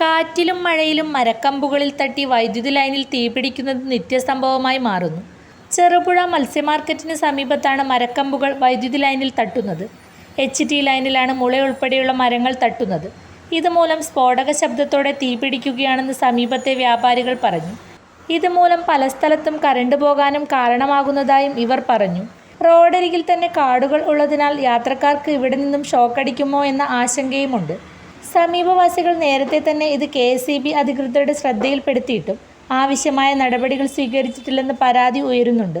കാറ്റിലും മഴയിലും മരക്കമ്പുകളിൽ തട്ടി വൈദ്യുതി ലൈനിൽ തീപിടിക്കുന്നത് നിത്യസംഭവമായി മാറുന്നു. ചെറുപുഴ മത്സ്യമാർക്കറ്റിന് സമീപത്താണ് മരക്കമ്പുകൾ വൈദ്യുതി ലൈനിൽ തട്ടുന്നത്. എച്ച് ടി ലൈനിലാണ് മുളയുൾപ്പെടെയുള്ള മരങ്ങൾ തട്ടുന്നത്. ഇതുമൂലം സ്ഫോടക ശബ്ദത്തോടെ തീപിടിക്കുകയാണെന്ന് സമീപത്തെ വ്യാപാരികൾ പറഞ്ഞു. ഇതുമൂലം പല സ്ഥലത്തും കരണ്ട് പോകാനും കാരണമാകുന്നതായും ഇവർ പറഞ്ഞു. റോഡരികിൽ തന്നെ കാടുകൾ ഉള്ളതിനാൽ യാത്രക്കാർക്ക് ഇവിടെ നിന്നും ഷോക്കടിക്കുമോ എന്ന ആശങ്കയുമുണ്ട്. സമീപവാസികൾ നേരത്തെ തന്നെ ഇത് കെ എസ് ഇ ബി അധികൃതരുടെ ശ്രദ്ധയിൽപ്പെടുത്തിയിട്ടും ആവശ്യമായ നടപടികൾ സ്വീകരിച്ചിട്ടില്ലെന്ന് പരാതി ഉയരുന്നുണ്ട്.